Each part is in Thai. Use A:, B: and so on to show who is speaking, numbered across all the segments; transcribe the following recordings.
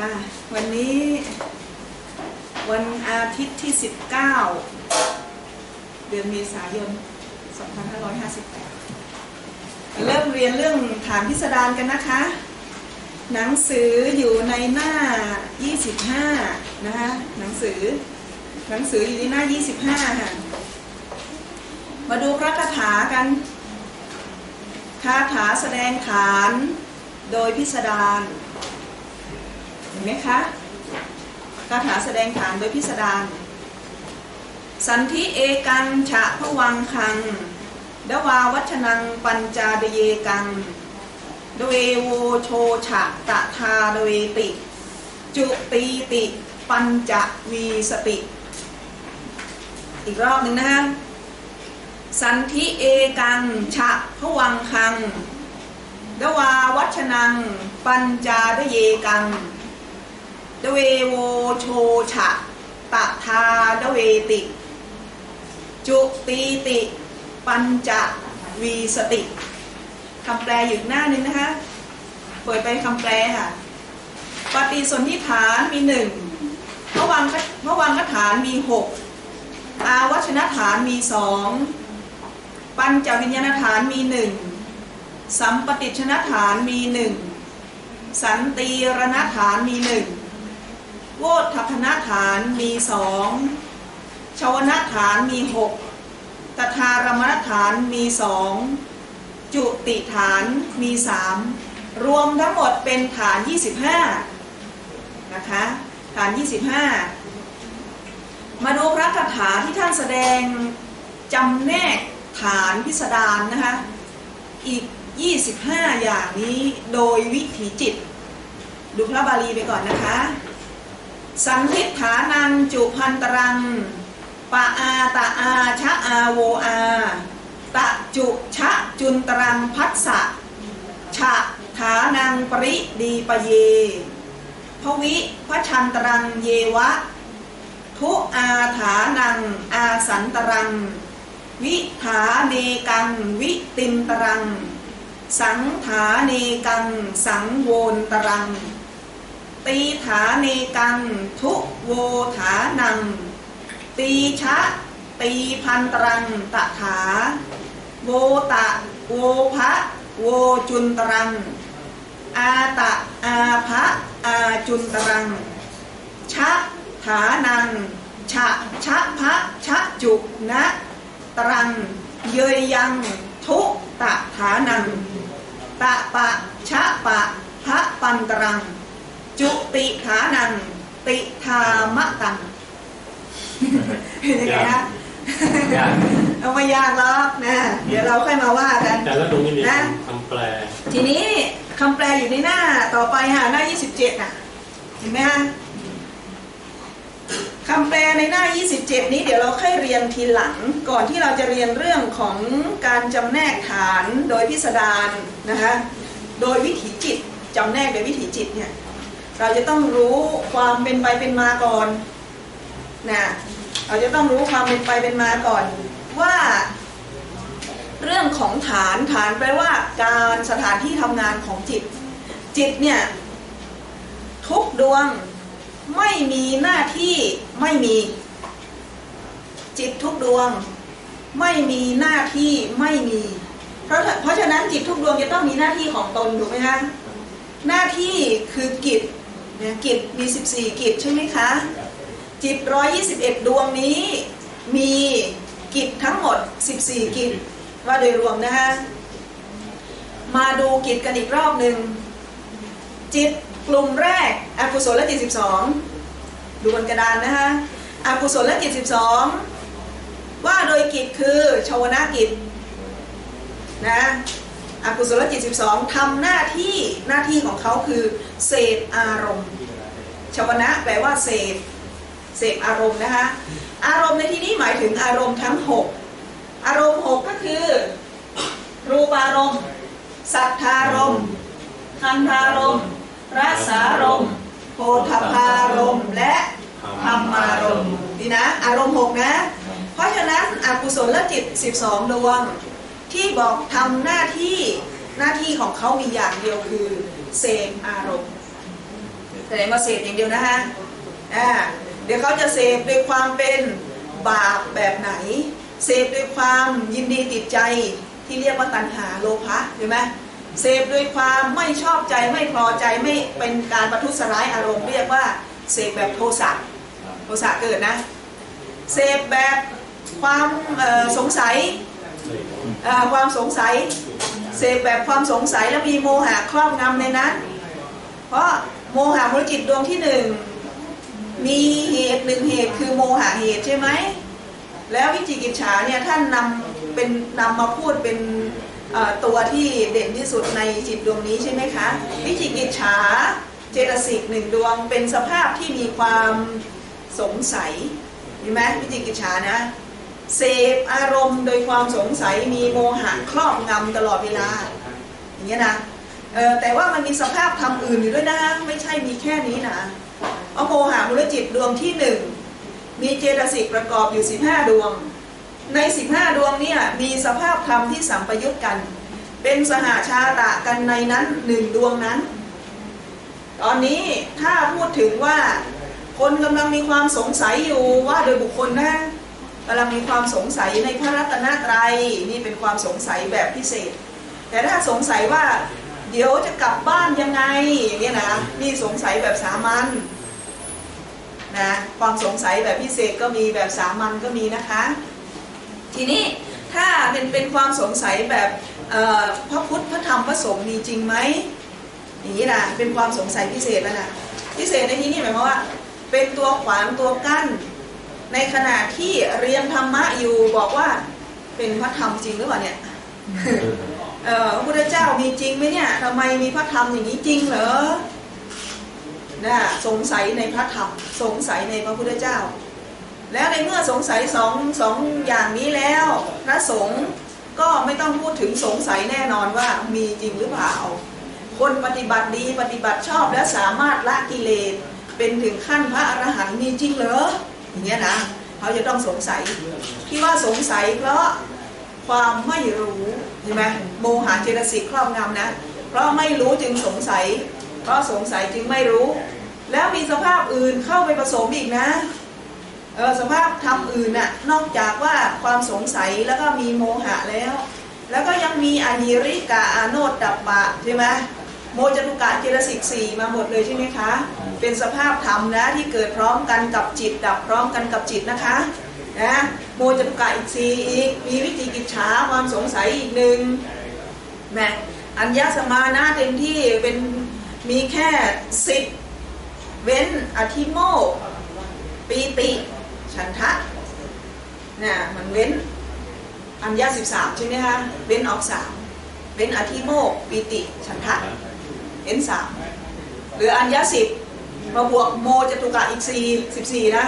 A: ค่ะวันนี้วันอาทิตย์ที่ 19 เดือนเมษายน 2558เริ่มเรียนเรื่องฐานพิสดารกันนะคะ หนังสืออยู่ในหน้า 25 นะคะ หนังสือ หนังสืออยู่ในหน้า 25 ค่ะ มาดูพระคาถากัน คาถาแสดงฐานโดยพิสดาร เห็นไหมคะคาถาแสดงฐานโดยพิสดารสันธิเอกังฉะพวังคัง ดวาวัชนังปัญจาเดเยกังดเวโวโชฉะตะทาดเวติ จุตีติ ปัญจวีสติ อีกรอบหนึ่งนะคะสันธิเอกังฉะพวังคัง ดวาวัชนัง ปัญจาดเยกัง ดเวโวโชฉะตะทาดเวติ จุตีติ ปัญจวีสติคำแปลอยู่หน้านึงนะคะ เปิดไปคำแปลค่ะ ปฏิสนธิฐานมีหนึ่งพระวังพระวังคฐานมีหกอาวัชนฐานมีสองปัญจวิญญาณฐานมีหนึ่งสัมปติชนฐานมีหนึ่งสันติรณฐานมีหนึ่ง โวทัพนฐานมีสองชาวนาฐานมีหกตถารมณฐานมีสองจุติฐานมีสามรวมทั้งหมดเป็นฐาน 25 นะคะ ฐาน 25 มาดูพระคาถาที่ท่านแสดงจำแนกฐานพิสดารนะคะ อีก 25 อย่างนี้โดยวิถีจิต ดูพระบาลีไปก่อนนะคะ สันทิฐานังจุพันตรัง ปะอาตะอาชะอาโวอา ตะจุชะจุนตรังพัสสะฉะฐานังปริดีปเย พวิพระชันตรังเยวะ ทุอาฐานังอาสันตรัง วิถาเนกังวิตินตรัง สังถาเนกังสังโวนตรัง ตีถาเนกัง ทุโวถานัง ตีชะ ตีพันตรังตะถา โวตะ โวภะโวจุนตรัง อาตะ อาภะอาจุนตรัง ชะฐานัง ชะ ชะพะ ชะจุนะ ตรัง เยยยัง ทุตะฐานัง ตะปะ ชะปะพะปันตรัง จุติฐานังติธามะตังเห็นยังไงนะ
B: ยาก
A: เอาไม่ยากหรอกนะ เดี๋ยวเราค่อยมาว่ากัน
B: แต่ละตรงนี้มี
A: นะ
B: คำแปล
A: ทีนี้คำแปลอยู่ในหน้าต่อไปค่ะหน้า 27อะ เห็นไหมฮะคำแปลในหน้า 27 นี้เดี๋ยวเราค่อยเรียนทีหลังก่อนที่เราจะเรียนเรื่องของการจำแนกฐานโดยพิสดารนะคะโดยวิถีจิตจำแนกโดยวิถีจิตเนี่ย เราจะต้องรู้ความเป็นไปเป็นมาก่อนนะเราจะต้องรู้ความเป็นไปเป็นมาก่อนว่า เรื่องของฐานฐานแปลว่า การสถานที่ทำงานของจิต จิตเนี่ย ทุกดวงไม่มีหน้าที่ไม่มี จิตทุกดวง ไม่มีหน้าที่ไม่มี เพราะเพราะฉะนั้นจิตทุกดวงจะต้องมีหน้าที่ของตนถูกไหมคะหน้าที่คือกิจ นี่ยกิจมี 14 กิจใช่ไหมคะ จิต 121 ดวงนี้มีกิจทั้งหมด 14 กิจว่าโดยรวมนะฮะมาดูกิจกันอีกรอบหนึ่งจิตกลุ่มแรกอกุศลจิต 12 ดูบนกระดานนะฮะอกุศลจิต 12 ว่าโดยกิจคือชาวนากิจนะ อกุศลจิต 12ทำหน้าที่หน้าที่ของเขาคือเสพอารมณ์ชาวนะแปลว่าเสพเสพอารมณ์นะคะ อารมณ์ในที่นี้หมายถึงอารมณ์ทั้ง 6 อารมณ์ 6 ก็คือ รูปารมณ์ สัทธารมณ์คันธารมณ์รสารมณ์โพธพารมณ์และธรรมารมณ์นี่นะ อารมณ์ 6 นะ เพราะฉะนั้นอกุศลจิต 12 ดวง ที่บอกทำหน้าที่หน้าที่ของเขามีอย่างเดียวคือเสพอารมณ์แสดงว่าเสพอย่างเดียวนะคะอ่าเดี๋ยวเขาจะเสพด้วยความเป็นบาปแบบไหน เสพด้วยความยินดีติดใจที่เรียกว่าตัณหาโลภะใช่ไหมเสพด้วยความไม่ชอบใจไม่พอใจไม่เป็นการประทุษร้ายอารมณ์เรียกว่าเสพแบบโทสะโทสะเกิดนะ เสพแบบความสงสัย ความสงสัยเสพแบบความสงสัยแล้วมีโมหะครอบงำในนั้น เพราะโมหะมรจิตดวงที่หนึ่งมีเหตุหนึ่งเหตุคือโมหะเหตุใช่ไหมแล้ววิจิกิจฉาเนี่ยท่านนำเป็นนำมาพูดเป็นตัวที่เด่นที่สุดในจิตดวงนี้ใช่ไหมคะวิจิกิจฉาเจตสิกหนึ่งดวงเป็นสภาพที่มีความสงสัยเห็นไหมวิจิกิจฉานะ เสพอารมณ์โดยความสงสัยมีโมหะครอบงำตลอดเวลา อย่างเงี้ยนะเออแต่ว่ามันมีสภาพธรรมอื่นอยู่ด้วยนะ ไม่ใช่มีแค่นี้นะเอาโมหะมุลจิตดวงที่หนึ่งมีเจตสิกประกอบอยู่ 15 ดวง ใน 15 ดวงเนี่ยมีสภาพธรรมที่สัมปยุตกัน เป็นสหาชาตะกันในนั้นหนึ่งดวงนั้น ตอนนี้ถ้าพูดถึงว่าคนกำลังมีความสงสัยอยู่ว่าโดยบุคคลนะ กำลังมีความสงสัยในพระรัตนตรัยนี่เป็นความสงสัยแบบพิเศษ แต่ถ้าสงสัยว่า เดี๋ยวจะกลับบ้านยังไงอย่างเนี่ยนะนี่สงสัยแบบสามัญนะความสงสัยแบบพิเศษก็มีแบบสามัญก็มีนะคะ ทีนี้ถ้าเป็นเป็นความสงสัยแบบพระพุทธพระธรรมพระสงฆ์มีจริงไหมอย่างนี้นะเป็นความสงสัยพิเศษแล้วนะพิเศษในที่นี้หมายความว่า เป็นตัวขวางตัวกั้น ในขณะที่เรียนธรรมะอยู่บอกว่าเป็นพระธรรมจริงหรือเปล่าเนี่ยเออพระพุทธเจ้ามีจริงไหมเนี่ยทำไมมีพระธรรมอย่างนี้จริงเหรอนะสงสัยในพระธรรมสงสัยในพระพุทธเจ้า แล้วในเมื่อสงสัยสองสองอย่างนี้แล้ว พระสงฆ์ก็ไม่ต้องพูดถึงสงสัยแน่นอนว่ามีจริงหรือเปล่า คนปฏิบัติดีปฏิบัติชอบและสามารถละกิเลสเป็นถึงขั้นพระอรหันต์มีจริงเหรอ อย่างเงี้ยนะเขาจะต้องสงสัยที่ว่าสงสัยเพราะความไม่รู้ใช่ไหมโมหะเจตสิกครอบงำนะ เพราะไม่รู้จึงสงสัย เพราะสงสัยจึงไม่รู้ แล้วมีสภาพอื่นเข้าไปผสมอีกนะเออสภาพธรรมอื่นน่ะนอกจากว่าความสงสัยแล้วก็มีโมหะแล้ว แล้วก็ยังมีอหิริกาอาโนตดับบะใช่ไหมโมจตุกะเจตสิกสี่มาหมดเลยใช่ไหมคะ เป็นสภาพธรรมนะที่เกิดพร้อมกันกับจิต ดับพร้อมกันกับจิตนะคะนะโมจตุกะอีกสี่อีกมีวิจิกิจฉาความสงสัยอีกหนึ่งแหมอัญญสมานะเต็มที่เป็นมีแค่สิบเว้นอธิโมปีติฉันทะเนี่ยมันเว้นอัญญาสิบสามใช่ไหมคะเว้นออกสามเว้นอธิโมกปีติฉันทะเว้นสามหลืออัญญาสิบ มาบวกโมจตุกะอีกสี่สิบสี่นะ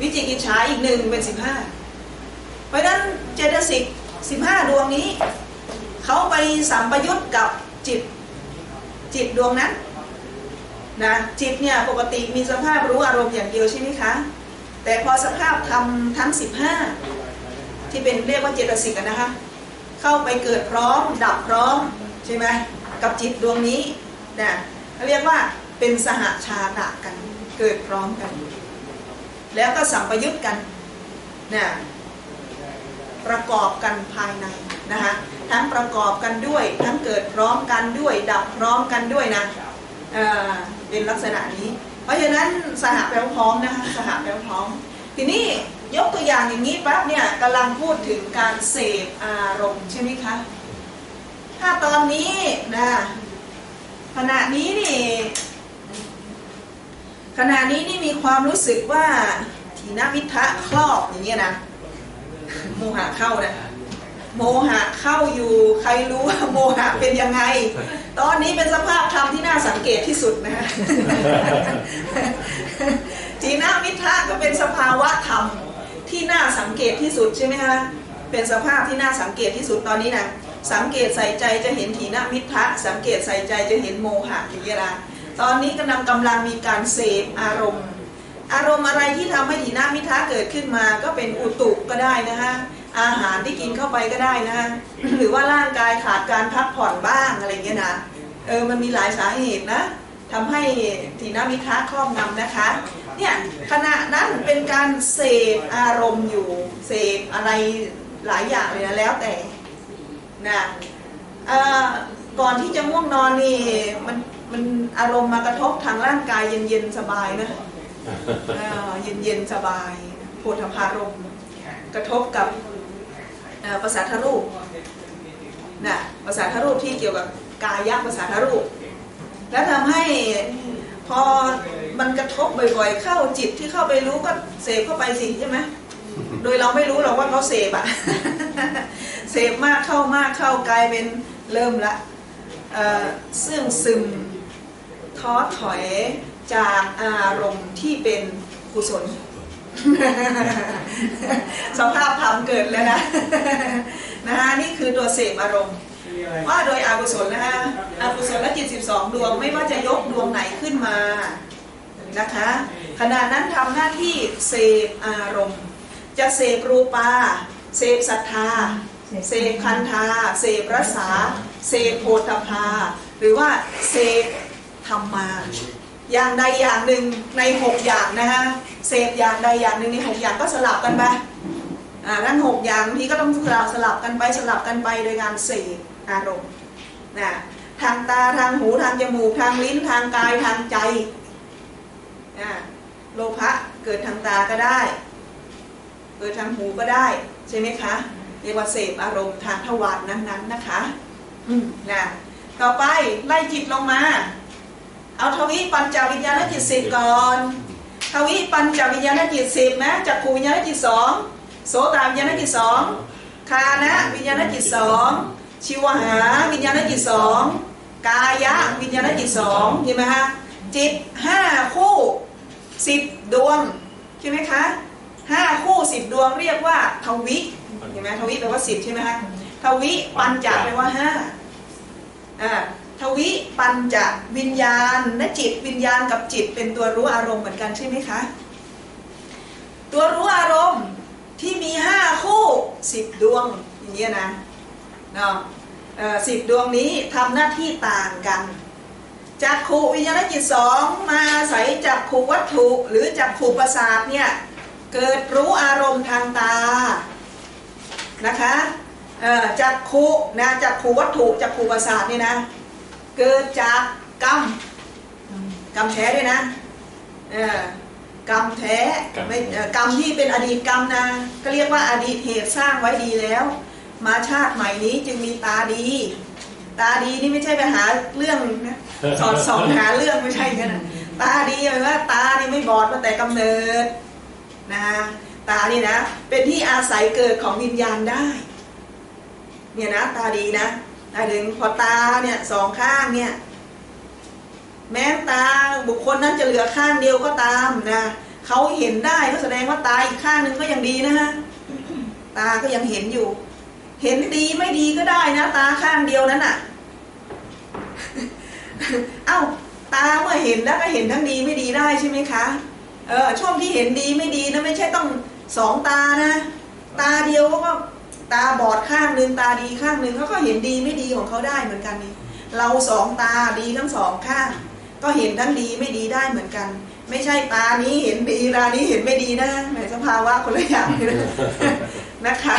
A: วิจิกิจฉาอีกหนึ่งเป็นสิบห้าเพราะนั้นเจตสิกสิบห้าดวงนี้ เขาไปสัมปยุตกับจิตจิตดวงนั้นนะจิตเนี่ยปกติมีสภาพรู้อารมณ์อย่างเดียวใช่ไหมคะ แต่พอสภาพทำทั้ง 15 ที่เป็นเรียกว่าเจตสิกนะคะ เข้าไปเกิดพร้อม ดับพร้อมใช่ไหมกับจิตดวงนี้นะเขาเรียกว่า เป็นสหชาตะกัน เกิดพร้อมกัน แล้วก็สัมปยุตกันนะประกอบกันภายในนะคะทั้งประกอบกันด้วย ทั้งเกิดพร้อมกันด้วย ดับพร้อมกันด้วยนะเออเป็นลักษณะนี้ เพราะฉะนั้นสหแปลพร้อมนะคะสหแปลพร้อม ทีนี้ยกตัวอย่างอย่างนี้ปั๊บเนี่ยกำลังพูดถึงการเสพอารมณ์ใช่ไหมคะถ้าตอนนี้นะขณะนี้นี่ ขณะนี้นี่มีความรู้สึกว่าทีนมิทะครอบอย่างเงี้ยนะโมหะเข้านะโมหะเข้าอยู่ใครรู้ว่าโมหะเป็นยังไง ตอนนี้เป็นสภาพธรรมที่น่าสังเกตที่สุดนะจีน่ามิทะก็เป็นสภาวะธรรมที่น่าสังเกตที่สุดใช่ไหมคะเป็นสภาพที่น่าสังเกตที่สุดตอนนี้นะสังเกตใส่ใจจะเห็นถีนมิทะสังเกตใส่ใจจะเห็นโมหะอย่างเงี้ยนะ ตอนนี้กำลังกำลังมีการเสพอารมณ์ อารมณ์อะไรที่ทำให้ถีนามิทะเกิดขึ้นมาก็เป็นอุตุก็ได้นะคะอาหารที่กินเข้าไปก็ได้นะหรือว่าร่างกายขาดการพักผ่อนบ้างอะไรเงี้ยนะเออมันมีหลายสาเหตุนะทำให้ทีนามิทะครอบงำนะคะเนี่ยขณะนั้นเป็นการเสพอารมณ์อยู่เสพอะไรหลายอย่างเลยนะแล้วแต่นะก่อนที่จะง่วงนอนนี่มัน มันอารมณ์มากระทบทางร่างกายเย็นๆสบายนะเย็นเย็นๆสบายโพธพารมกระทบกับภาษาทรูปนะภาษาทรูปที่เกี่ยวกับกายะภาษาทรูป แล้วทำให้พอมันกระทบบ่อยๆ เข้าจิตที่เข้าไปรู้ก็เสพเข้าไปสิใช่ไหมโดยเราไม่รู้หรอกว่าเขาเสพอะเสพมากเข้ามากเข้ากลายเป็นเริ่มละเอ่อเสื่องซึม ท้อถอยจากอารมณ์ที่เป็นกุศลสภาพธรรมเกิดแล้วนะนะคะนี่คือตัวเสพอารมณ์ว่าโดยอากุศลนะคะอากุศลและจิต 12 ดวงไม่ว่าจะยกดวงไหนขึ้นมานะคะขณะนั้นทำหน้าที่เสพอารมณ์ จะเสพรูปาเสพศรัทธาเสพคันธาเสพรสาเสพโพธพาหรือว่าเสพ ธรรมา อย่างใดอย่างหนึ่งในหกอย่างนะคะเสพอย่างใดอย่างหนึ่งในหกอย่างก็สลับกันไปอ่าทั้งหกอย่างบางทีก็ต้องสลับสลับกันไปสลับกันไปโดยการเสพอารมณ์นะทางตาทางหูทางจมูกทางลิ้นทางกายทางใจอ่าโลภะเกิดทางตาก็ได้ เกิดทางหูก็ได้ใช่ไหมคะเรียกว่าเสพอารมณ์ทางทวารนั้นๆนะคะนะต่อไปไล่จิตลงมา เอาทวิปัญจวิญญาณจิตสิบก่อน ทวิปัญจวิญญาณจิตสิบนะจักขูวิญญาณจิตสองโสตวิญญาณจิตสองคานะวิญญาณจิตสองชิวหาวิญญาณจิตสองกายะวิญญาณจิตสองเห็นไหมฮะจิตห้าคู่สิบดวงใช่ไหมคะห้าคู่สิบดวงเรียกว่าทวิเห็นไหมทวิแปลว่าสิบใช่ไหมคะทวิปัญจแปลว่าห้าอ่า ทวิปัญจวิญญาณและจิตวิญญาณกับจิตเป็นตัวรู้อารมณ์เหมือนกันใช่ไหมคะ ตัวรู้อารมณ์ที่มีห้าคู่สิบดวงอย่างเงี้ยนะเนาะสิบดวงนี้ทำหน้าที่ต่างกันจากขูวิญญาณจิตสองมาอาศัยจากขูวัตถุหรือจากขูประสาทเนี่ยเกิดรู้อารมณ์ทางตานะคะจากขูนะจากขูวัตถุจากขูประสาทเนี่ยนะ เกิดจากกรรมกรรมแท้ด้วยนะเออกรรมแท้
B: กรรม
A: ไม่เอ่อกรรมที่เป็นอดีตกรรมนะก็เรียกว่าอดีตเหตุสร้างไว้ดีแล้ว มาชาติใหม่นี้จึงมีตาดี ตาดีนี่ไม่ใช่ไปหาเรื่องนะสอนสอนหาเรื่องไม่ใช่กันนะตาดีหมายว่าตานี่ไม่บอดมาแต่กำเนิดนะตานี่นะ เป็นที่อาศัยเกิดของวิญญาณได้ เนี่ยนะ ตาดีนะ หมายถึงพอตาเนี่ยสองข้างเนี่ย แม้ตาบุคคลนั้นจะเหลือข้างเดียวก็ตามนะเขาเห็นได้ก็แสดงว่าตาอีกข้างหนึ่งก็ยังดีนะฮะตาก็ยังเห็นอยู่ เห็นดีไม่ดีก็ได้นะ ตาข้างเดียวนั้นอะ เอ้าตาเมื่อเห็นแล้วก็เห็นทั้งดีไม่ดีได้ใช่ไหมคะเออช่วงที่เห็นดีไม่ดีนะไม่ใช่ต้องสองตานะ ตาเดียวก็ ตาบอดข้างหนึ่งตาดีข้างหนึ่งเขาก็เห็นดีไม่ดีของเขาได้เหมือนกันนี่เราสองตาดีทั้งสองข้าง ก็เห็นทั้งดีไม่ดีได้เหมือนกัน ไม่ใช่ตานี้เห็นดีตานี้เห็นไม่ดีนะแหมสภาวะคนละอย่างเลยนะคะ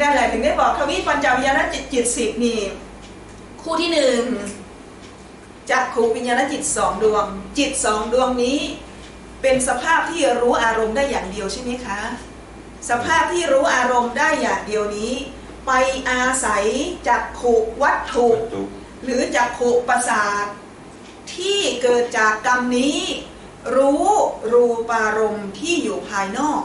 A: นั่นแหละถึงได้บอกทวิปัญจวิญญาณจิตจิตสิบนี่คู่ที่หนึ่งจักขูวิญญาณจิตสองดวง จิตสองดวงนี้ เป็นสภาพที่รู้อารมณ์ได้อย่างเดียวใช่ไหมคะ สภาพที่รู้อารมณ์ได้อย่างเดียวนี้ ไปอาศัยจักขุวัตถุ
B: วัตถุ
A: หรือจักขุประสาท ที่เกิดจากกรรมนี้ รู้รูปารมณ์ที่อยู่ภายนอก